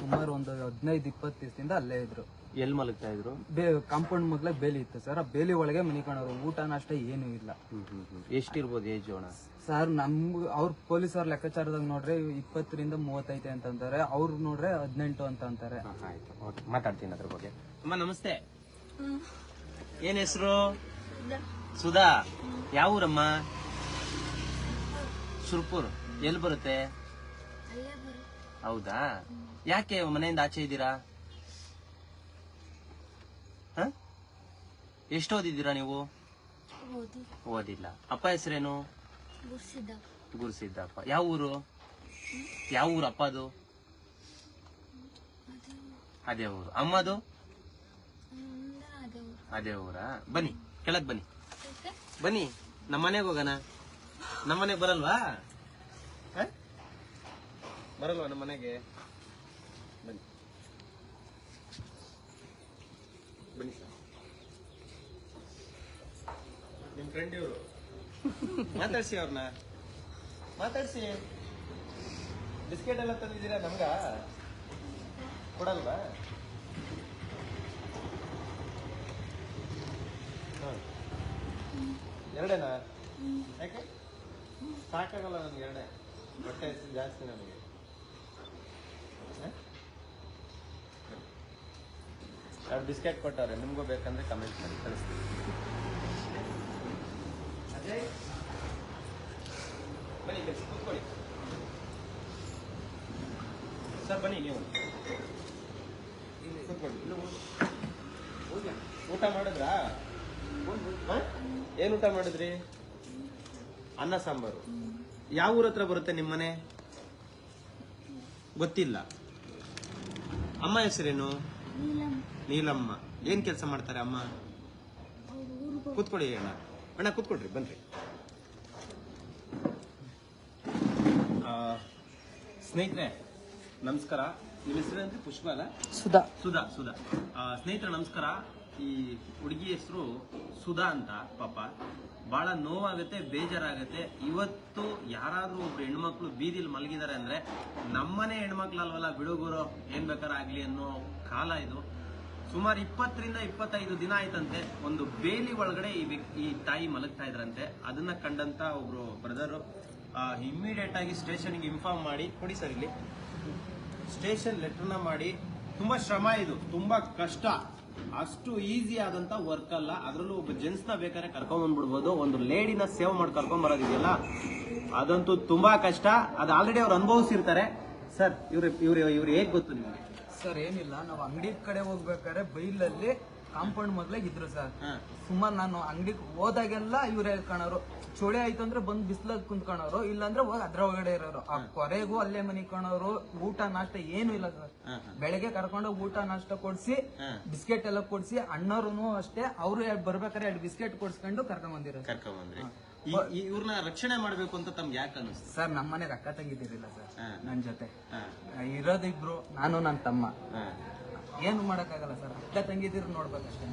ಸುಮಾರು ಒಂದು ಹದಿನೈದು ಇಪ್ಪತ್ತು ದಿವಸದಿಂದ ಅಲ್ಲೇ ಇದ್ರು. ಎಲ್ಲಿ ಮಲಗ್ತಾ ಇದ್ರು? ಬೇ ಕಾಂಪೌಂಡ್ ಮಗ್ಲ ಬೇಲಿ ಇತ್ತು ಸರ್. ಆ ಬೇಲಿ ಒಳಗೆ ಮನಿಕೊಂಡವ್ರು ಕಾಣೋರು ಊಟ ನಾಷ್ಟ ಏನೂ ಇಲ್ಲ. ಎಷ್ಟಿರ್ಬೋದು ಏಜ್ ಅಣ್ಣ? ಸರ್ ನಮ್ಗ್ ಅವ್ರ ಪೊಲೀಸರ ಲೆಕ್ಕಾಚಾರದಾಗ ನೋಡ್ರೆ ಇಪ್ಪತ್ತರಿಂದ ಮೂವತ್ತೈತೆ ಅಂತ ಅಂತಾರೆ. ಅವ್ರು ನೋಡ್ರೆ ಹದಿನೆಂಟು ಅಂತ ಅಂತಾರೆ. ಆಯ್ತು. ಓಕೆ ಮಾತಾಡ್ತೀನಿ ಅದ್ರ ಬಗ್ಗೆ. ಅಮ್ಮ ನಮಸ್ತೆ. ಏನ್ ಹೆಸರು? ಸುಧಾ. ಯಾವ ಊರಮ್ಮ ಸುರ್ಪುರ್. ಎಲ್ಲಿ ಬರುತ್ತೆ? ಹೌದಾ? ಯಾಕೆ ಮನೆಯಿಂದ ಆಚೆ ಇದ್ದೀರಾ? ಎಷ್ಟು ಓದಿದ್ದೀರಾ ನೀವು? ಓದಿಲ್ಲ. ಅಪ್ಪ ಹೆಸರೇನು? ಗುರ್ಸಿದ್ದ ಗುರುಸಿದ್ದಪ್ಪ. ಯಾವ ಊರು? ಯಾವ ಊರು ಅಪ್ಪದು? ಅದೇ ಊರು. ಅಮ್ಮದು? ಅದೇ ಊರು? ಬನ್ನಿ ಕೆಳಗ್ ಬನ್ನಿ? ಬನ್ನಿ ನಮ್ಮ ಮನೆಗೆ ಹೋಗೋಣ. ನಮ್ಮ ಮನೆಗೆ ಬರಲ್ವಾ? ಹ? ಬರಲ್ವಾ ನಮ್ಮ ಮನೆಗೆ? ಬನ್ನಿ. ಬನ್ನಿ ಸರ್. ನಿಮ್ಮ ಫ್ರೆಂಡ್ ಇವರು. ಮಾತಾಡ್ಸಿ ಅವ್ರನ್ನ ಮಾತಾಡ್ಸಿ. ಬಿಸ್ಕೆಟ್ ಎಲ್ಲ ತಂದಿದ್ದೀರಾ ನಮ್ಗ? ಕೊಡಲ್ವಾ. ಎರಡೇನಾ? ಯಾಕೆ? ಸಾಕಾಗಲ್ಲ ನನ್ಗೆ ಎರಡೇ. ಬಟ್ಟೆ ಜಾಸ್ತಿ ನನಗೆ ಹ? ಎರಡು ಬಿಸ್ಕೆಟ್ ಕೊಟ್ಟವ್ರೆ ನಿಮ್ಗೂ ಬೇಕಂದ್ರೆ ಕಮೆಂಟ್ ಮಾಡಿ ಕಳಿಸ್ತೀನಿ. ಬನ್ನಿ ಕೂತ್ಕೊಳ್ಳಿ. ಸರ್ ಬನ್ನಿ ನೀವು. ಕೂತ್ಕೊಳ್ಳಿ. ಊಟ ಮಾಡಿದ್ರಾ? ಏನು ಊಟ ಮಾಡಿದ್ರಿ? ಅನ್ನ ಸಾಂಬಾರು. ಯಾವ ಊರ ಹತ್ರ ಬರುತ್ತೆ ನಿಮ್ಮನೆ ಗೊತ್ತಿಲ್ಲ. ಅಮ್ಮ ಹೆಸರೇನು? ನೀಲಮ್ಮ. ಏನ್ ಕೆಲಸ ಮಾಡ್ತಾರೆ ಅಮ್ಮ? ಕೂತ್ಕೊಳ್ಳಿ ಅಣ್ಣ. ಅಣ್ಣ ಕೂತ್ಕೊಳ್ರಿ ಬನ್ರಿ. ಆ, ಸ್ನೇಹಿತರೆ ನಮಸ್ಕಾರ. ನಿಮ್ಮ ಹೆಸರು ಪುಷ್ಪ ಅಲ್ಲ? ಸುಧಾ. ಸುಧಾ ಸುಧಾ. ಆ, ಸ್ನೇಹಿತರೆ ನಮಸ್ಕಾರ. ಈ ಹುಡುಗಿ ಹೆಸರು ಸುಧಾ ಅಂತ ಪಾಪ. ಬಹಳ ನೋವಾಗುತ್ತೆ ಬೇಜಾರಾಗುತ್ತೆ. ಇವತ್ತು ಯಾರಾದ್ರೂ ಒಬ್ರು ಹೆಣ್ಮಕ್ಳು ಬೀದಿಲಿ ಮಲಗಿದ್ದಾರೆ ಅಂದ್ರೆ ನಮ್ಮನೆ ಹೆಣ್ಮಕ್ಳಲ್ವಲ್ಲ ಬಿಡುಗರು ಏನ್ ಬೇಕಾದ್ರೆ ಆಗ್ಲಿ ಅನ್ನೋ ಕಾಲ ಇದು. ಸುಮಾರು ಇಪ್ಪತ್ತರಿಂದ ಇಪ್ಪತ್ತೈದು ದಿನ ಆಯ್ತಂತೆ. ಒಂದು ಬೇಲಿ ಒಳಗಡೆ ಈ ವ್ಯಕ್ತಿ ಈ ತಾಯಿ ಮಲಗ್ತಾ ಇದ್ರಂತೆ. ಅದನ್ನ ಕಂಡಂತ ಒಬ್ರು ಬ್ರದರು ಇಮ್ಮಿಡಿಯೇಟ್ ಆಗಿ ಸ್ಟೇಷನ್ಗೆ ಇನ್ಫಾರ್ಮ್ ಮಾಡಿ, ಕೊಡಿ ಸರ್ ಇಲ್ಲಿ. ಸ್ಟೇಷನ್ ಲೆಟರ್ನ ಮಾಡಿ, ತುಂಬಾ ಶ್ರಮ ಇದು. ತುಂಬಾ ಕಷ್ಟ. ಅಷ್ಟು ಈಸಿ ಆದಂತ ವರ್ಕ್ ಅಲ್ಲ. ಅದರಲ್ಲೂ ಒಬ್ಬ ಜೆಂಟ್ಸ್ನ ಬೇಕಾದ್ರೆ ಕರ್ಕೊಂಡ್ ಬಂದ್ಬಿಡ್ಬೋದು. ಒಂದು ಲೇಡಿನ ಸೇವ್ ಮಾಡಿ ಕರ್ಕೊಂಡ್ ಬರೋದಿದೆಯಲ್ಲ? ಅದಂತೂ ತುಂಬಾ ಕಷ್ಟ. ಅದು ಆಲ್ರೆಡಿ ಅವ್ರು ಅನುಭವಿಸಿರ್ತಾರೆ. ಸರ್ ಇವ್ರು ಇವ್ರು ಇವ್ರು ಹೇಗ್ ಗೊತ್ತು ನಿಮಗೆ? ಸರ್ ಏನಿಲ್ಲ ನಾವು ಅಂಗಡಿ ಕಡೆ ಹೋಗ್ಬೇಕಾದ್ರೆ ಬೈಲಲ್ಲಿ ಕಾಂಪೌಂಡ್ ಮೊದ್ಲಾಗ ಇದ್ರು ಸರ್. ಸುಮಾರು ನಾನು ಅಂಗಡಿಗೆ ಹೋದಾಗೆಲ್ಲ ಇವ್ರೇ ಕಾಣೋರು. ಚೋಳಿ ಆಯ್ತು ಅಂದ್ರೆ ಬಂದ್ ಬಿಸ್ಲಾಗ ಕುಂತ್ಕೊಳೋರು ಇಲ್ಲಾಂದ್ರೆ ಹೋಗಿ ಅದ್ರ ಒಳಗಡೆ ಇರೋರು. ಆ ಕೊರೆಗೂ ಅಲ್ಲೇ ಮನಿ ಕಾಣೋರು ಊಟ ನಾಷ್ಟ ಏನು ಇಲ್ಲ ಸರ್. ಬೆಳಗ್ಗೆ ಕರ್ಕೊಂಡೋಗಿ ಊಟ ನಾಷ್ಟ ಕೊಡ್ಸಿ. ಬಿಸ್ಕೆಟ್ ಎಲ್ಲ ಕೊಡ್ಸಿ ಅಣ್ಣವ್ರು ಅಷ್ಟೇ ಅವ್ರು ಬರ್ಬೇಕಾದ್ರೆ ಎರಡು ಬಿಸ್ಕೆಟ್ ಕೊಡ್ಸ್ಕೊಂಡು ಕರ್ಕೊಂಡ್ ಬಂದಿರೋ ಕರ್ಕೊಂಡ್ ಬಂದ್ರಿ. ಇವ್ರನ್ನ ರಕ್ಷಣೆ ಮಾಡ್ಬೇಕು ಅಂತ ತಮ್ಗೆ ಯಾಕೆ ಅನಿಸ್ತು? ಸರ್ ನಮ್ಮನೆಗೆ ಅಕ್ಕ ತಂಗಿದಿರಿಲ್ಲ ಸರ್. ನನ್ ಜೊತೆ. ಇರೋದಿಬ್ರು ನಾನು ನನ್ನ ತಮ್ಮ. ಏನು ಮಾಡಕ್ಕಾಗಲ್ಲ ಸರ್ ಅಕ್ಕ ತಂಗಿದಿರು ನೋಡ್ಬೇಕಷ್ಟೇ.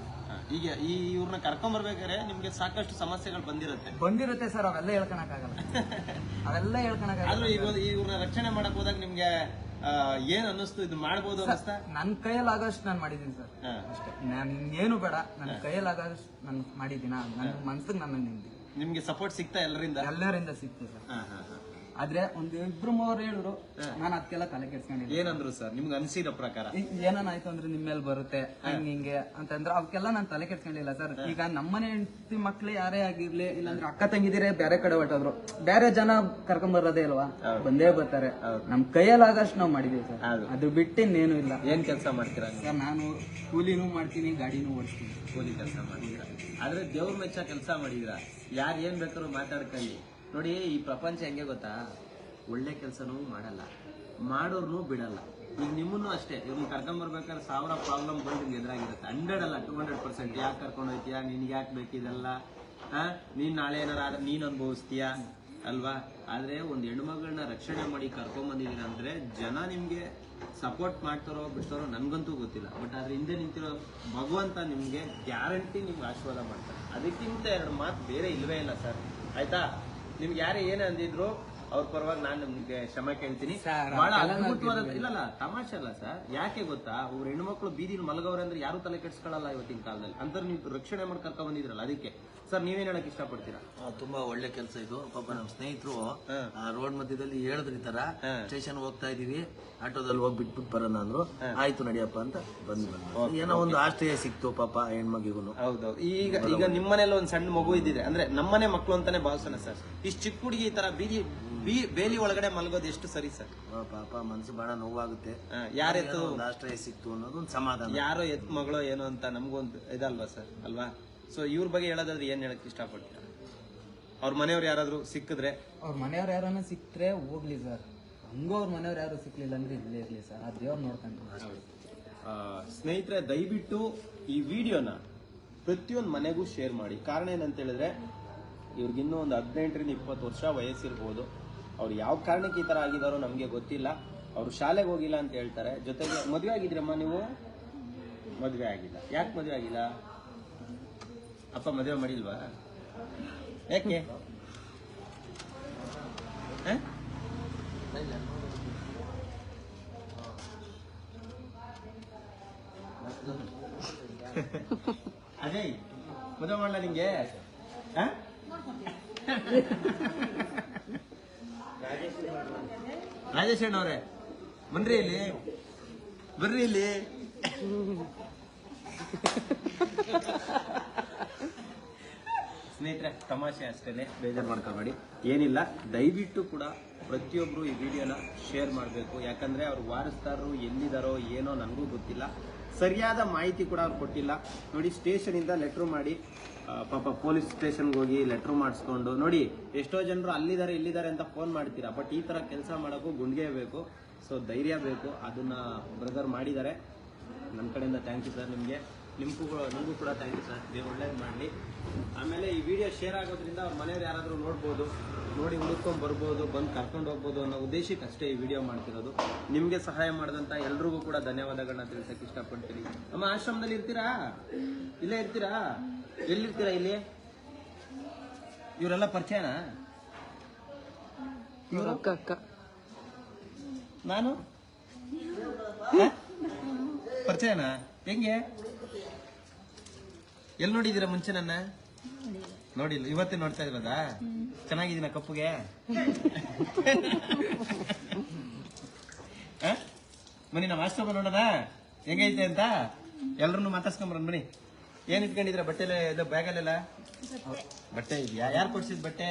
ಈಗ ಈ ಇವ್ರನ್ನ ಕರ್ಕೊಂಬರ್ಬೇಕಾದ್ರೆ ನಿಮ್ಗೆ ಸಾಕಷ್ಟು ಸಮಸ್ಯೆಗಳು ಬಂದಿರುತ್ತೆ. ಬಂದಿರುತ್ತೆ ಸರ್ ಅವೆಲ್ಲ ಹೇಳ್ಕೊಳಕ್ಕಾಗಲ್ಲ ಅವೆಲ್ಲ ಹೇಳ್ಕೊಳಕ್ಕಾಗಲ್ಲ ಆದ್ರೂ ಈಗ ಇವ್ರನ್ನ ರಕ್ಷಣೆ ಮಾಡಕ್ ಹೋದಾಗ ನಿಮ್ಗೆ ಆ, ಏನ್ ಅನ್ನಿಸ್ತು? ಇದು ಮಾಡ್ಬೋದು ಅನ್ನಿಸ್ತಾ? ನನ್ ಕೈಯಲ್ಲಾಗಷ್ಟು ನಾನು ಮಾಡಿದ್ದೀನಿ ಸರ್. ಅಷ್ಟೇ. ನಾನು ಏನು ಬೇಡ ನನ್ನ ಕೈಯಲ್ಲಾಗಷ್ಟು ನಾನು ಮಾಡಿದ್ದೀನ? ನನ್ನ ಮನ್ಸಿಗೆ ನನ್ನ ನಿಂದಿ ನಿಮ್ಗೆ ಸಪೋರ್ಟ್ ಸಿಗ್ತಾ ಎಲ್ಲರಿಂದ ಎಲ್ಲರಿಂದ ಸಿಗ್ತದೆ ಸರ್ ಹಾ, ಹಾ, ಹಾ. ಆದ್ರೆ ಒಂದು ಇಬ್ರು ಮೂವರು ಹೇಳಿದ್ರು ನಾನು ಅದಕ್ಕೆಲ್ಲ ತಲೆ ಕೆಡ್ಸ್ಕೊಂಡಿಲ್ಲ. ಏನಂದ್ರು ಸರ್ ನಿಮ್ಗೆ ಅನ್ಸಿರೋ ಪ್ರಕಾರ? ಏನಾಯ್ತು ಅಂದ್ರೆ ನಿಮ್ ಮೇಲೆ ಬರುತ್ತೆ ಹಂಗ ಹಿಂಗೆ ಅಂತಂದ್ರೆ ಅವಕ್ಕೆಲ್ಲ ನಾನು ತಲೆ ಕೆಡ್ಸ್ಕೊಂಡಿಲ್ಲ ಸರ್. ಈಗ ನಮ್ಮನೆ ಹೆಂಡತಿ ಮಕ್ಳು ಯಾರೇ ಆಗಿರ್ಲಿ ಇಲ್ಲಾಂದ್ರೆ ಅಕ್ಕ ತಂಗಿದಿರೇ ಬೇರೆ ಕಡೆ ಹೊಟ್ಟೋದ್ರು ಬೇರೆ ಜನ ಕರ್ಕೊಂಡ್ ಬರೋದೇ ಇಲ್ವಾ ಬಂದೇ ಬರ್ತಾರೆ. ನಮ್ ಕೈಯಲ್ಲಾಗಷ್ಟು ನಾವು ಮಾಡಿದೀವಿ ಸರ್. ಅದು ಬಿಟ್ಟು ಇನ್ನೇನು ಇಲ್ಲ. ಏನ್ ಕೆಲಸ ಮಾಡ್ತೀರಾ? ಸರ್ ನಾನು ಕೂಲಿನೂ ಮಾಡ್ತೀನಿ ಗಾಡಿನೂ ಓಡಿಸ್ತೀನಿ. ಕೂಲಿ ಕೆಲಸ ಮಾಡ್ತೀರಾ? ಆದ್ರೆ ದೇವ್ರ ಮೆಚ್ಚ ಕೆಲಸ ಮಾಡಿದ್ರ? ಯಾರು ಏನ್ ಬೇಕಾದ್ರೂ ಮಾತಾಡ್ಕೊಳ್ಳಿ. ನೋಡಿ, ಈ ಪ್ರಪಂಚ ಹೆಂಗೆ ಗೊತ್ತಾ? ಒಳ್ಳೆ ಕೆಲಸನೂ ಮಾಡಲ್ಲ. ಮಾಡೋರ್ನು ಬಿಡಲ್ಲ. ಈಗ ನಿಮ್ಮನ್ನು ಅಷ್ಟೇ ಇವ್ರನ್ನ ಕರ್ಕೊಂಬರ್ಬೇಕಾದ್ರೆ ಸಾವಿರ ಪ್ರಾಬ್ಲಮ್ ಬಂದು ನಿಮ್ಗೆ ಎದುರಾಗಿರುತ್ತೆ. ಹಂಡ್ರೆಡ್ ಅಲ್ಲ ಟೂ ಹಂಡ್ರೆಡ್ ಪರ್ಸೆಂಟ್ ಯಾಕೆ ಕರ್ಕೊಂಡು ಹೋಯ್ತೀಯಾ? ನಿನ್ಗೆ ಯಾಕೆ ಬೇಕಿದೆಲ್ಲ ನೀನ್ ನಾಳೆ ಏನಾರ ಆದ್ರೆ ನೀನ್ ಅನುಭವಿಸ್ತೀಯಾ? ಅಲ್ವಾ? ಆದ್ರೆ ಒಂದ್ ಹೆಣ್ಮಗಳನ್ನ ರಕ್ಷಣೆ ಮಾಡಿ ಕರ್ಕೊಂಡ್ ಅಂದ್ರೆ ಜನ ನಿಮ್ಗೆ ಸಪೋರ್ಟ್ ಮಾಡ್ತಾರೋ, ಬಿಡ್ತಾರೋ ನನ್ಗಂತೂ ಗೊತ್ತಿಲ್ಲ. ಬಟ್ ಆದ್ರೆ ಹಿಂದೆ ನಿಂತಿರೋ ಭಗವಂತ ನಿಮ್ಗೆ ಗ್ಯಾರಂಟಿ ನಿಮ್ಗೆ ಆಶೀರ್ವಾದ ಮಾಡ್ತಾರೆ. ಅದಕ್ಕಿಂತ ಎರಡು ಮಾತು ಬೇರೆ ಇಲ್ವೇ ಇಲ್ಲ ಸರ್. ಆಯ್ತಾ? ನಿಮ್ಗೆ ಯಾರೇ ಏನ್ ಅಂದಿದ್ರು ಅವ್ರ ಪರವಾಗಿ ನಾನು ನಿಮ್ಗೆ ಕ್ಷಮೆ ಕೇಳ್ತೀನಿ. ಬಹಳ ಅದ್ಭುತವಾದ ಇಲ್ಲಲ್ಲ ತಮಾಷೆ ಅಲ್ಲ ಸರ್. ಯಾಕೆ ಗೊತ್ತಾ? ಅವ್ರ ಹೆಣ್ಮಕ್ಳು ಬೀದಿಲಿ ಮಲಗವ್ರೆ ಅಂದ್ರೆ ಯಾರು ತಲೆ ಕೆಡ್ಸ್ಕೊಳ್ಳಲ್ಲ ಇವತ್ತಿನ ಕಾಲದಲ್ಲಿ. ಅಂತ ನೀವು ರಕ್ಷಣೆ ಮಾಡಿ ಕರ್ಕೊಂಡ್ ಬಂದಿದ್ರಲ್ಲ ಅದಕ್ಕೆ. ಸರ್ ನೀವೇನ್ ಹೇಳಕ್ ಇಷ್ಟಪಡ್ತೀರಾ? ಆ, ತುಂಬಾ ಒಳ್ಳೆ ಕೆಲಸ ಇದು. ಪಾಪ ನಮ್ಮ ಸ್ನೇಹಿತರು. ರೋಡ್ ಮಧ್ಯದಲ್ಲಿ ಹೇಳಿದ್ರು ಈ ತರ. ಸ್ಟೇಷನ್ ಹೋಗ್ತಾ ಇದೀವಿ. ಆಟೋದಲ್ಲಿ ಹೋಗಿ ಬಿಟ್ಬಿಟ್ಟು ಬರೋಣ ಅಂದ್ರು. ಆಯ್ತು ನಡಿಯಪ್ಪ ಅಂತ ಬಂದ್ ಬಂದು ಏನೋ ಒಂದು ಆಶ್ರಯ ಸಿಕ್ತು ಪಾಪ ಹೆಣ್ಮಗಿಗೂ ಹೌದೌದು. ಈಗ ಈಗ ನಿಮ್ಮನೇಲಿ ಒಂದ್ ಸಣ್ಣ ಮಗು ಇದ್ದಿದ್ರೆ ಅಂದ್ರೆ ನಮ್ಮನೆ ಮಕ್ಕಳು ಅಂತಾನೆ ಭಾವಿಸೋಣ ಸರ್. ಇಷ್ಟು ಚಿಕ್ಕ ಹುಡುಗಿ ಈ ತರ ಬೀದಿ ಬೀ ಬೇಲಿ ಒಳಗಡೆ ಮಲಗೋದು ಎಷ್ಟು ಸರಿ ಸರ್? ಪಾಪ ಮನ್ಸು ಬಹಳ ನೋವಾಗುತ್ತೆ. ಯಾರೆತ್ತು ಒಂದು ಆಶ್ರಯ ಸಿಕ್ತು ಅನ್ನೋದು ಒಂದು ಸಮಾಧಾನ. ಯಾರೋ ಎತ್ ಮಗಳೋ ಏನೋ ಅಂತ ನಮಗೊಂದು ಇದಲ್ವಾ ಸರ್? ಅಲ್ವಾ? ಸೊ ಇವ್ರ ಬಗ್ಗೆ ಹೇಳೋದಾದ್ರೆ ಏನ್ ಹೇಳಕ್ ಇಷ್ಟಪಡ್ತೀರಾ? ಅವ್ರ ಮನೆಯವ್ರು ಯಾರಾದ್ರೂ ಸಿಕ್ಕಿದ್ರೆ? ಅವ್ರ ಮನೆಯವ್ರು ಯಾರನ್ನ ಸಿಕ್ತ್ರೆ ಹೋಗ್ಲಿ ಸರ್. ಹಂಗೋ ಅವ್ರ ಮನೆಯವ್ರು ಯಾರು ಸಿಕ್ಲಿಲ್ಲ ಅಂದ್ರೆ ಇಲ್ಲೇ ಇರ್ಲಿ ಸರ್. ಆ ದೇವ್ರು ನೋಡ್ಕೊಂಡು ಸ್ನೇಹಿತರೆ ದಯವಿಟ್ಟು ಈ ವಿಡಿಯೋನ ಪ್ರತಿಯೊಂದು ಮನೆಗೂ ಶೇರ್ ಮಾಡಿ. ಕಾರಣ ಏನಂತ ಹೇಳಿದ್ರೆ ಇವ್ರಿಗಿನ್ನೂ ಒಂದು ಹದಿನೆಂಟರಿಂದ ಇಪ್ಪತ್ತು ವರ್ಷ ವಯಸ್ಸಿರ್ಬೋದು. ಅವ್ರು ಯಾವ ಕಾರಣಕ್ಕೆ ಈ ಥರ ಆಗಿದಾರೋ ನಮಗೆ ಗೊತ್ತಿಲ್ಲ. ಅವರು ಶಾಲೆಗೆ ಹೋಗಿಲ್ಲ ಅಂತ ಹೇಳ್ತಾರೆ. ಜೊತೆಗೆ ಮದುವೆ ಆಗಿದ್ರಮ್ಮ ನೀವು? ಮದುವೆ ಆಗಿಲ್ಲ. ಯಾಕೆ ಮದುವೆ ಆಗಿಲ್ಲ? ಅಪ್ಪ ಮದುವೆ ಮಾಡಿಲ್ವಾ ಯಾಕೆ ಹ? ಅಜಯ್ ಮದುವೆ ಮಾಡಲ ನಿಂಗೆ ಆ? ರಾಜೇಶ್ ಅಣ್ಣವ್ರೆ ಬನ್ರಿ ಇಲ್ಲಿ ಬರ್ರಿ ಇಲ್ಲಿ ಸ್ನೇಹಿತರೆ, ತಮಾಷೆ ಅಷ್ಟೇ ಬೇಜಾರು ಮಾಡ್ಕೋಬೇಡಿ. ಏನಿಲ್ಲ, ದಯವಿಟ್ಟು ಕೂಡ ಪ್ರತಿಯೊಬ್ಬರು ಈ ವಿಡಿಯೋನ ಶೇರ್ ಮಾಡಬೇಕು. ಯಾಕಂದರೆ ಅವ್ರು ವಾರಿಸ್ತಾರರು ಎಲ್ಲಿದ್ದಾರೋ ಏನೋ ನನಗೂ ಗೊತ್ತಿಲ್ಲ. ಸರಿಯಾದ ಮಾಹಿತಿ ಕೂಡ ಅವ್ರು ಕೊಟ್ಟಿಲ್ಲ. ನೋಡಿ ಸ್ಟೇಷನಿಂದ ಲೆಟ್ರು ಮಾಡಿ ಪಾಪ ಪೊಲೀಸ್ ಸ್ಟೇಷನ್ಗೆ ಹೋಗಿ ಲೆಟ್ರ್ ಮಾಡಿಸ್ಕೊಂಡು, ನೋಡಿ, ಎಷ್ಟೋ ಜನರು ಅಲ್ಲಿದ್ದಾರೆ, ಇಲ್ಲಿದ್ದಾರೆ ಅಂತ ಫೋನ್ ಮಾಡ್ತೀರಾ? ಬಟ್ ಈ ಥರ ಕೆಲಸ ಮಾಡೋಕ್ಕೂ ಗುಂಡಿಗೆ ಬೇಕು. ಸೊ ಧೈರ್ಯ ಬೇಕು. ಅದನ್ನು ಬ್ರದರ್ ಮಾಡಿದ್ದಾರೆ. ನನ್ನ ಕಡೆಯಿಂದ ಥ್ಯಾಂಕ್ ಯು ಸರ್ ನಿಮಗೆ. ನಿಮಗೂ ನಿಮಗೂ ಕೂಡ ಥ್ಯಾಂಕ್ ಯು ಸರ್ ನೀವು ಒಳ್ಳೇದು ಮಾಡಲಿ. ಆಮೇಲೆ ಈ ವಿಡಿಯೋ ಶೇರ್ ಆಗೋದ್ರಿಂದ ಅವ್ರ ಮನೆಯವ್ರು ಯಾರಾದರೂ ನೋಡ್ಬೋದು ನೋಡಿ ಉಳ್ಕೊಂಡು ಬರ್ಬೋದು ಬಂದು ಕರ್ಕೊಂಡು ಹೋಗ್ಬೋದು ಅನ್ನೋ ಉದ್ದೇಶಕ್ಕೆ ಅಷ್ಟೇ ಈ ವಿಡಿಯೋ ಮಾಡ್ತಿರೋದು. ನಿಮಗೆ ಸಹಾಯ ಮಾಡಿದಂಥ ಎಲ್ರಿಗೂ ಕೂಡ ಧನ್ಯವಾದಗಳನ್ನ ತಿಳಿಸಕ್ಕೆ ಇಷ್ಟಪಡ್ತೀನಿ. ಅಮ್ಮ ಆಶ್ರಮದಲ್ಲಿ ಇರ್ತೀರಾ? ಇಲ್ಲೇ ಇರ್ತೀರಾ? ಎಲ್ಲಿರ್ತೀರಾ ಇಲ್ಲಿ? ಇವರೆಲ್ಲ ಪರಿಚಯನಾ? ಇವರು? ನಾನು? ಪರಿಚಯನಾ? ಹೆಂಗೆ? ಎಲ್ಲಿ ನೋಡಿದೀರ ಮುಂಚೆ ನನ್ನ? ನೋಡಿಲ್ಲ. ಇವತ್ತೇ ನೋಡ್ತಾ ಇರೋದಾ? ಚೆನ್ನಾಗಿದ್ದೀನ ಕಪ್ಪುಗೆ? ಬನ್ನಿ ನಮ್ಮ ಆಶ್ರಮ ನೋಡೋಣ ಹೆಂಗೈತೆ ಅಂತ? ಎಲ್ರನ್ನು ಮಾತಾಡ್ಸ್ಕೊಂಬರೋಣ ಬನ್ನಿ ಏನ್ ಇಟ್ಕೊಂಡಿದ್ರ ಬಟ್ಟೆಲೆ ಇದು ಬ್ಯಾಗಲ್ಲೆಲ್ಲ? ಬಟ್ಟೆ ಇದೆಯಾ? ಯಾರು ಕೊಡ್ಸಿದ್ ಬಟ್ಟೆ?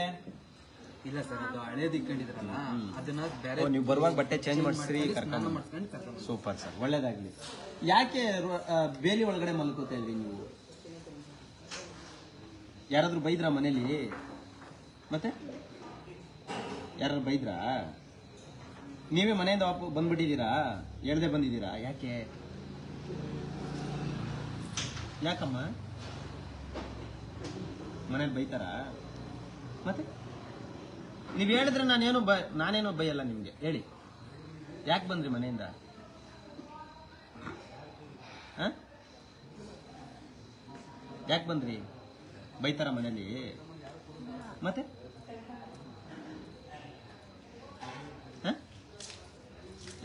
ಇಲ್ಲ ಸರ್ ಅದು ಹಳೇದ್ ಇಟ್ಕೊಂಡಿದ್ರಲ್ಲ ಅದನ್ನ ಬೇರೆ ನೀವು ಬರುವಾಗ ಬಟ್ಟೆ ಚೇಂಜ್ ಮಾಡಿಸ್ರಿ ಕರ್ಕೊಂಡು ಸೂಪರ್ ಸರ್ ಒಳ್ಳೇದಾಗ್ಲಿ. ಯಾಕೆ ಬೇಲಿ ಒಳಗಡೆ ಮಲ್ಕೋತಾ ಇದ್ರಿ ನೀವು? ಯಾರಾದ್ರೂ ಬೈದ್ರಾ ಮನೇಲಿ? ಮತ್ತೆ? ಯಾರು ಬೈದ್ರಾ? ನೀವೇ ಮನೆಯಿಂದ ಬಂದ್ಬಿಟ್ಟಿದ್ದೀರಾ? ಹೇಳ್ದೆ ಬಂದಿದ್ದೀರಾ? ಯಾಕೆ? ಯಾಕಮ್ಮ? ಮನೇಲಿ ಬೈತಾರಾ? ಮತ್ತೆ? ನೀವು ಹೇಳಿದ್ರೆ ನಾನೇನು ಬ, ನಾನೇನು ಬೈಯಲ್ಲ ನಿಮ್ಗೆ. ಹೇಳಿ. ಯಾಕೆ ಬಂದ್ರಿ ಮನೆಯಿಂದ? ಯಾಕೆ ಬಂದ್ರಿ? ಬೈತಾರ ಮನೇಲಿ ಮತ್ತೆ?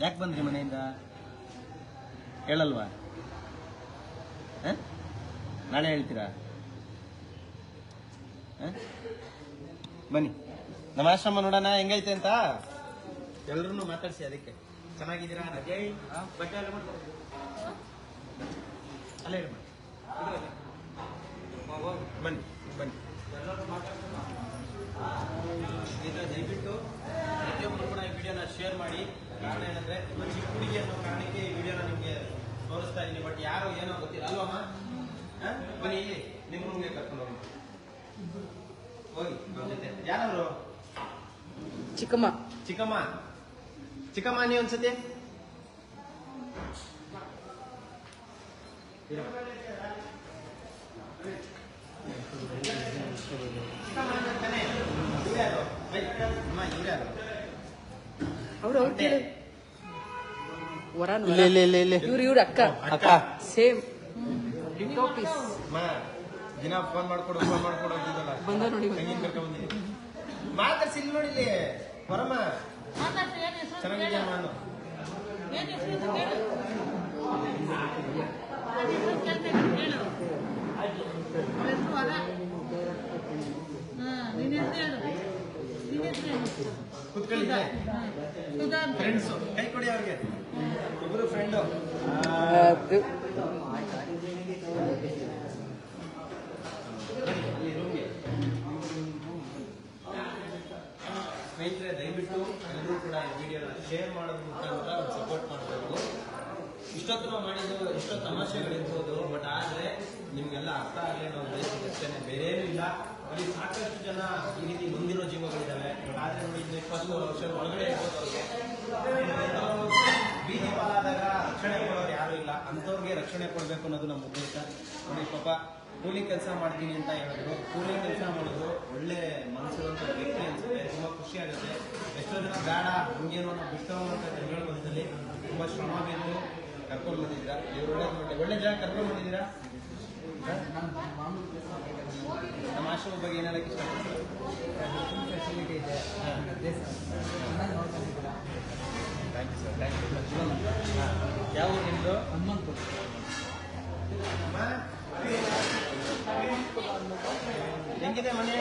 ಯಾಕೆ ಬಂದ್ರಿ ಮನೆಯಿಂದ? ಹೇಳಲ್ವಾ? ನಾಳೆ ಹೇಳ್ತೀರಾ? ಬನ್ನಿ. ನಮ್ಮ ಆಶ್ರಮ ನೋಡೋಣ, ಹೆಂಗೈತೆ ಅಂತ? ಎಲ್ಲರೂ ಮಾತಾಡ್ಸಿ ಅದಕ್ಕೆ. ಚೆನ್ನಾಗಿದ್ದೀರಾ? ಅಜಯ್ ಬಟ್ಟೆ ಅಲ್ಲೇ ಬನ್ನಿ. ಬನ್ನಿ. ಬನ್ನಿ ದಯವಿಟ್ಟು ಪ್ರತಿಯೊಬ್ಬರು ಕೂಡ ಈ ವಿಡಿಯೋನ ಶೇರ್ ಮಾಡಿ. ಕಾರಣ ಏನಂದ್ರೆ ನಿಮ್ಮ ಚಿಕ್ಕ ಹುಡುಗಿ ಅನ್ನೋ ಕಾರಣಕ್ಕೆ ಈ ವಿಡಿಯೋನ ನಿಮಗೆ ತೋರಿಸ್ತಾ ಇದ್ದೀನಿ ಬಟ್ ಯಾರು ಏನೋ ಗೊತ್ತಿಲ್ಲ. ಅಲ್ವಮ್ಮ ಹ? ಬನ್ನಿ ಇಲ್ಲಿ ನಿಮ್ಮ ರೂಮ್ಗೆ ಕರ್ಕೊಂಡು ಹೋಗಿ ಹೋಗಿ ಅವ್ರ ಜೊತೆ. ಯಾರವರು? ಚಿಕ್ಕಮ್ಮ. ಚಿಕ್ಕಮ್ಮ. ಚಿಕ್ಕಮ್ಮ ನೀವು ಒಂದ್ಸತಿ. ವರನ್ ಇಲ್ಲಿ ಇಲ್ಲಿ ಇಲ್ಲಿ ಇಲ್ಲಿ. ಇವ್ರು ಇವ್ರ ಅಕ್ಕ. ಅಕ್ಕ. ಸೇಮ್. ಪೀಸ್ ದಿನ ಫೋನ್ ಮಾಡ್ಕೊಡು ಫೋನ್ ಮಾಡ್ಕೊಡು ಅಂತಿದ್ದಲ್ಲ. ಬಂದ ನೋಡಿ ತಂಗಿನ ಕರ್ಕೊಂಡ್ ಬಂದಿದ್ದೀನಿ ಮಾತಾಡ್ಸಿ ಇಲ್ಲಿ ನೋಡಿ ಇಲ್ಲಿ. ಬರಮ್ಮ ಚೆನ್ನಾಗಿದ್ಯಾ ನಾನು? ಕುತ್ಕೊಳ್ಳಿ ಫ್ರೆಂಡ್ಸ್ ಕೈ ಕೊಡಿ ಅವ್ರಿಗೆ. ಇಬ್ರು ಫ್ರೆಂಡು ಸ್ನೇಹಿತರೆ, ದಯವಿಟ್ಟು ಎಲ್ಲರೂ ಕೂಡ ಈ ವಿಡಿಯೋನ ಶೇರ್ ಮಾಡೋದು ಮುಖಾಂತರ ಸಪೋರ್ಟ್ ಮಾಡಬೇಕು ಇಷ್ಟೊತ್ತು ನಾವು ಮಾಡಿದ್ದು ಎಷ್ಟೋ ತಮಾಷೆಗಳಿರ್ಬೋದು ಬಟ್ ಆದ್ರೆ ನಿಮಗೆಲ್ಲ ಅರ್ಥ ಆಗಲಿ ಅನ್ನೋ ಉದ್ದೇಶಕ್ಕೆ ಅಷ್ಟೇ ಬೇರೆ ಏನೂ ಇಲ್ಲ. ಅಲ್ಲಿ ಸಾಕಷ್ಟು ಜನ ಈ ರೀತಿ ಮುಂದಿರೋ ಜೀವಗಳಿದ್ದಾವೆ. ಆದ್ರೆ ನೋಡಿ ಇಪ್ಪತ್ತು ವರ್ಷ ಒಳಗಡೆ ಬೀದಿ ಪಾಲಾದಾಗ ರಕ್ಷಣೆ ಕೊಡೋರು ಯಾರು ಇಲ್ಲ. ಅಂಥವ್ರಿಗೆ ರಕ್ಷಣೆ ಕೊಡಬೇಕು ಅನ್ನೋದು ನಮ್ಮ ಉದ್ದೇಶ. ನೋಡಿ ಪಾಪ ಕೂಲಿ ಕೆಲಸ ಮಾಡ್ತೀನಿ ಅಂತ ಹೇಳಿದ್ರು. ಕೂಲಿ ಕೆಲಸ ಮಾಡಿದ್ರು ಒಳ್ಳೆ ಮನಸ್ಸಿರುವಂಥ ವ್ಯಕ್ತಿ ಅನ್ಸುತ್ತೆ. ತುಂಬ ಖುಷಿ ಆಗುತ್ತೆ. ಎಷ್ಟೋ ಜನ ಬೇಡ, ಹಂಗೇನೋ ನಾವು ಅಂತ ಜನಗಳ ಮಧ್ಯದಲ್ಲಿ ತುಂಬ ಶ್ರಮ ಬಿದ್ದು ಕರ್ಕೊಂಡು ಬಂದಿದ್ದೀರಾ? ಒಳ್ಳೆ ಒಳ್ಳೆ ಜಾಗ ಕರ್ಕೊಂಡು ಬಂದಿದ್ದೀರಾ? ನಮ್ಮ ಬಗ್ಗೆ ಏನಾದ್ರು ಫೆಸಿಲಿಟಿ ಇದೆ thank you sir thank you ಯಾವ ನಿಮ್ಮದು ಹನುಮಂತಪುರ ಹೆಂಗಿದೆ ಮನೆ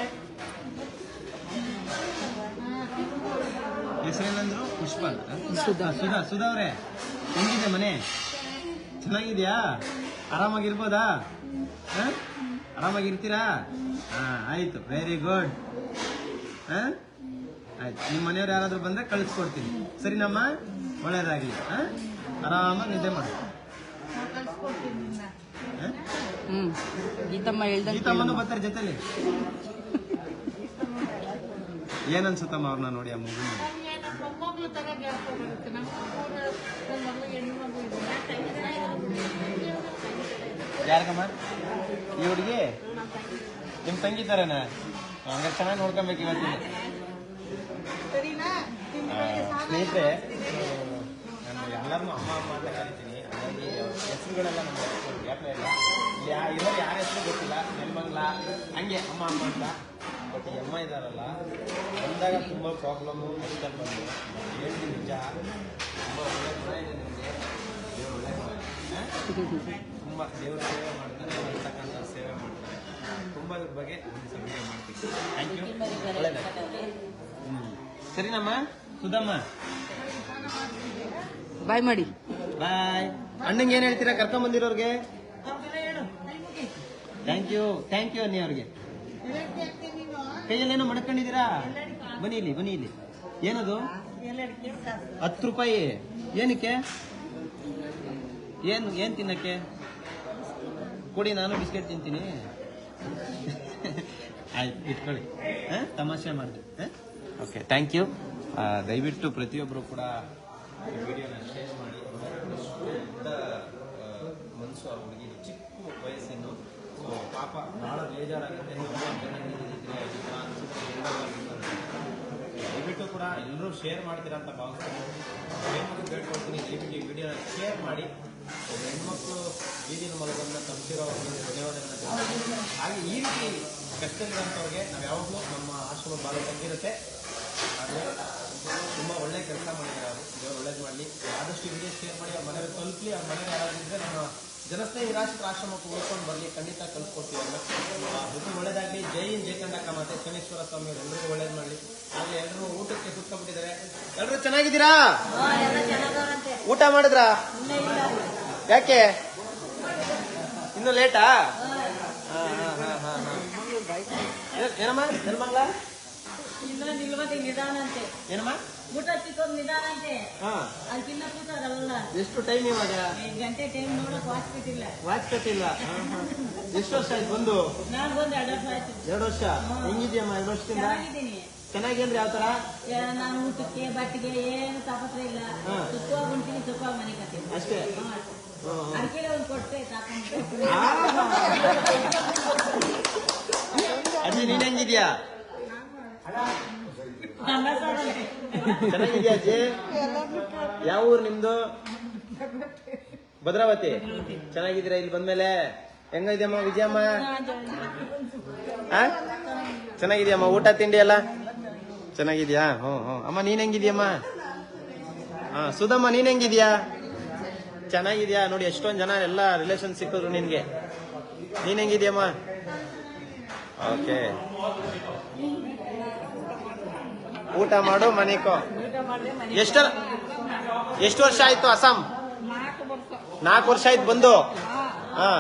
ಹೆಸರೇನಂದ್ರು ಪುಷ್ಪ ಸುಧಾ ಸುಧಾ ಸುಧಾ ಅವ್ರೆ ಹೆಂಗಿದೆ ಮನೆ ಚೆನ್ನಾಗಿದ್ಯಾ ಆರಾಮಾಗಿರ್ಬೋದಾ? ಹ? ಆರಾಮಾಗಿರ್ತೀರಾ? ಹಾ ಆಯ್ತು. ವೆರಿ ಗುಡ್ ಹಾ? ಆಯ್ತು. ನಿಮ್ಮ ಮನೆಯವ್ರು ಯಾರಾದ್ರೂ ಬಂದ್ರೆ ಕಳಿಸ್ಕೊಡ್ತೀನಿ. ಸರಿನಮ್ಮ ಒಳ್ಳೇದಾಗ್ಲಿ. ಹಾ? ಆರಾಮಾಗಿ ನಿದ್ದೆ ಮಾಡಿ. ಹ? ಹ್ಮ್. ಗೀತಮ್ಮ ಹೇಳ್ದಂಗೆ ಗೀತಮ್ಮನೂ ಬರ್ತಾರೆ ಜೊತೆಲಿ. ಏನನ್ಸುತ್ತಮ್ಮ ಅವ್ರನ್ನ ನೋಡಿ ಆ ಮಗು? ಮಗಳು ಯಾರಿಗಮ್ಮ? ಈ ಹುಡುಗಿ? ನಿಮ್ ತಂಗಿ ತರನ ಹಂಗಾರೆ ಚೆನ್ನಾಗಿ ನೋಡ್ಕೊಬೇಕು ಇವತ್ತು ಸ್ನೇಹಿತರೆ ನಾನು ಎಲ್ಲರನ್ನೂ ಅಮ್ಮ ಅಮ್ಮ ಅಂತ ಕರಿತೀನಿ. ಹಾಗಾಗಿ ಹೆಸರುಗಳೆಲ್ಲ ನಮ್ಗೆ ಜ್ಞಾಪಕ ಇಲ್ಲ. ಇರೋರು ಯಾರ ಹೆಸರು ಗೊತ್ತಿಲ್ಲ. ನೆನ್ಮಂಗ್ಲ ಹಂಗೆ ಅಮ್ಮ ಅಮ್ಮ ಅಂತ. ಬಟ್ ಅಮ್ಮ ಇದಾರಲ್ಲ ಬಂದಾಗ ತುಂಬ ಪ್ರಾಬ್ಲಮ್ಮು ಕಷ್ಟ ಬಂದು. ಹೇಳ್ತೀನಿ ನಿಜ. ತುಂಬ ಒಳ್ಳೆ ಗುಣ ಇದೆ ನಿಮಗೆ. ಒಳ್ಳೆ ತುಂಬ ದೇವ್ರ ಸೇವೆ ಮಾಡ್ತಾರೆ ಅಂತಕ್ಕಂಥ ಸೇವೆ ಮಾಡ್ತಾರೆ. ತುಂಬ ಇದ್ರ ಬಗ್ಗೆ ವಿಡಿಯೋ ಮಾಡ್ತೀನಿ ಥ್ಯಾಂಕ್ ಯು ಸರಿನಮ್ಮ? ಸುಧಮ್ಮ? ಬಾಯ್ ಮಾಡಿ. ಬಾಯ್. ಅಣ್ಣಂಗೆ ಏನ್ ಹೇಳ್ತೀರಾ? ಕರ್ಕೊಂಡ್ ಬಂದಿರೋರ್ಗೆ? ಥ್ಯಾಂಕ್ ಯು ಥ್ಯಾಂಕ್ ಯು ಅನ್ನಿ ಅವ್ರಿಗೆ. ಕೈಯಲ್ಲಿ ಏನೋ ಮಡ್ಕೊಂಡಿದ್ದೀರಾ? ಬನ್ನಿ ಇಲ್ಲಿ ಬನ್ನಿ ಇಲ್ಲಿ. ಏನದು? ಹತ್ತು ರೂಪಾಯಿ. ಏನಕ್ಕೆ? ಏನು ಏನು ತಿನ್ನಕ್ಕೆ? ಕೊಡಿ, ನಾನು ಬಿಸ್ಕೆಟ್ ತಿಂತೀನಿ. ಆಯ್ತು, ಇಟ್ಕೊಳ್ಳಿ. ಹಾಂ? ತಮಾಷೆ ಮಾಡಿದೆ. ಓಕೆ ಥ್ಯಾಂಕ್ ಯು ದಯವಿಟ್ಟು ಪ್ರತಿಯೊಬ್ಬರು ಕೂಡ ಈ ವಿಡಿಯೋನ ಶೇರ್ ಮಾಡಿ. ಮನಸ್ಸು ಆ ಹುಡುಗಿ, ಚಿಕ್ಕ ವಯಸ್ಸಿನ ಸೊ ಪಾಪ ಭಾಳ ಬೇಜಾರಾಗುತ್ತೆ. ದಯವಿಟ್ಟು ಕೂಡ ಎಲ್ಲರೂ ಶೇರ್ ಮಾಡ್ತೀರಾ ಅಂತ ಭಾವಿಸ್ತೀನಿ. ಹೆಣ್ಮಕ್ಳು ಬೇಡ್ಕೊಳ್ತೀನಿ ದಯವಿಟ್ಟು ಈ ವಿಡಿಯೋನ ಶೇರ್ ಮಾಡಿ. ಹೆಣ್ಮಕ್ಳು ಬೀದಿನ ಮಲಗೊಂಡ ತಪ್ಪಿರೋ ಒಂದು ಧನ್ಯವಾದಗಳನ್ನ. ಹಾಗೆ ಈ ರೀತಿ ಕಷ್ಟದಲ್ಲಿರೋಂಥವ್ರಿಗೆ ನಾವು ಯಾವಾಗಲೂ ನಮ್ಮ ಆಶ್ರಮ ಭಾಳ ತಗ್ಗಿರುತ್ತೆ ಆದರೆ ತುಂಬ ಒಳ್ಳೆ ಕೆಲಸ ಮಾಡಿದ್ದಾರೆ ಅವರು. ದೇವರು ಒಳ್ಳೇದು ಮಾಡಲಿ. ಆದಷ್ಟು ವಿಡಿಯೋ ಶೇರ್ ಮಾಡಿ ಅವ್ರ ಮನೆಗೆ ತಲುಪಲಿ ಅವ್ರ ಮನೆಗೆ ಯಾರಾದಿದ್ರೆ ನಮ್ಮ ಜನಸ್ನೇಹಿ ನಿರಾಶ್ರಿತ ಆಶ್ರಮಕ್ಕೆ ಉಳ್ಕೊಂಡು ಬರಲಿ ಖಂಡಿತ ಕಲ್ಸ್ಕೊತೀವಿ ಅವ್ರನ್ನ ಜೊತೆ ಒಳ್ಳೇದಾಗಲಿ. ಜೈ ಇನ್ ಜೈ ಕಂಡಕ್ಕ ಮತ್ತೆ ಶನೇಶ್ವರ ಸ್ವಾಮಿ ಎಲ್ಲರಿಗೂ ಒಳ್ಳೇದು ಮಾಡಲಿ. ಆಗಲೇ ಎಲ್ಲರೂ ಊಟಕ್ಕೆ ಸುತ್ತಬಿಟ್ಟಿದ್ದಾರೆ. ಎಲ್ಲರೂ ಚೆನ್ನಾಗಿದ್ದೀರಾ? ಊಟ ಮಾಡಿದ್ರಾ? ಯಾಕೆ? ಇನ್ನು ಲೇಟಾ? ಹಾ ಹಾ ಹಾ ಹಾ ಹಾ. ಏನಮ್ಮ? ಏನಮ್ಮ? ಎಷ್ಟು ಟೈಮ್ ಇವಾಗ? ವಾಚ್ ಕಟ್ಟಿಲ್ಲ ಎಷ್ಟು ವರ್ಷ ಆಯ್ತು ಬಂದು? ನಾನು ಬಂದು ಎರಡು ವರ್ಷ ಆಯ್ತು. ಎರಡು ವರ್ಷ? ಹೆಂಗಿದ್ಯಮ್ಮ ಎರಡು ವರ್ಷದಿಂದ? ಚೆನ್ನಾಗಿಂದ್ರೆ ಚೆನ್ನಾಗಿ ಅಂದ್ರೆ ಯಾವ ತರ ನಾನು ಊಟಕ್ಕೆ ಬಟ್ಟೆಗೆ ಏನು ತಾಪತ್ರ ಇಲ್ಲ. ಸುಖವಾಗಿ ಉಂಟಿನಿ ಸುಖವಾಗಿ ಮನೆ ಕಟ್ಟಿ ಅಷ್ಟೇ? ಅಜ್ಜಿ ನೀನ್ ಹೆಂಗಿದ್ಯಾ ಚೆನ್ನಾಗಿದ್ಯಾ ಅಜ್ಜಿ ಯಾವ ಊರು ನಿಮ್ದು ಭದ್ರಾವತಿ. ಚೆನ್ನಾಗಿದ್ದೀರಾ? ಇಲ್ಲಿ ಬಂದ್ಮೇಲೆ ಹೆಂಗಿದ್ಯಮ್ಮ, ವಿಜಯಮ್ಮ? ಚೆನ್ನಾಗಿದ್ಯಮ್ಮ? ಊಟ, ತಿಂಡಿ ಎಲ್ಲ? ಚೆನ್ನಾಗಿದ್ಯಾ? ಹ್ಞೂ ಹ್ಞೂ ಅಮ್ಮ, ನೀನ್ ಹೆಂಗಿದ್ಯಮ್ಮ? ಹಾ, ಸುಧಮ್ಮ, ನೀನ್ ಹೆಂಗಿದ್ಯಾ? ಚೆನ್ನಾಗಿದ್ಯಾ? ನೋಡಿ, ಎಷ್ಟೊಂದ್ ಜನ ಎಲ್ಲ ರಿಲೇಷನ್ ಸಿಕ್ಕಿದ್ರು ನಿನ್ಗೆ. ನೀನ್ ಹೆಂಗಿದ್ಯಮ್ಮ? ಓಕೆ ಊಟ ಮಾಡು, ಮನೆಕೋ. ಎಷ್ಟ ಎಷ್ಟು ವರ್ಷ ಆಯ್ತು ಅಸ್ಸಾಂ? ನಾಲ್ಕು ವರ್ಷ ಆಯ್ತು ಬಂದು? ಹಾ.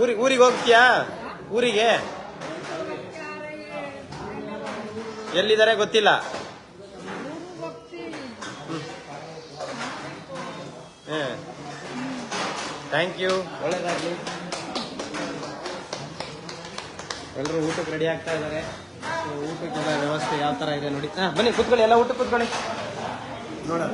ಊರಿಗೆ ಊರಿಗೆ ಹೋಗ್ತೀಯಾ? ಊರಿಗೆ? ಎಲ್ಲಿದ್ದಾರೆ ಗೊತ್ತಿಲ್ಲ. ಥ್ಯಾಂಕ್ ಯು ಒಳ್ಳೇದಾಗ್ಲಿ. ಎಲ್ಲರೂ ಊಟಕ್ಕೆ ರೆಡಿ ಆಗ್ತಾ ಇದ್ದಾರೆ. ಊಟಕ್ಕೆಲ್ಲ ವ್ಯವಸ್ಥೆ ಯಾವ ತರ ಇದೆ ನೋಡಿ. ಹಾಂ ಬನ್ನಿ, ಕೂತ್ಕೊಳ್ಳಿ, ಎಲ್ಲ ಊಟಕ್ಕೆ ಕೂತ್ಕೊಳ್ಳಿ. ನೋಡೋಣ.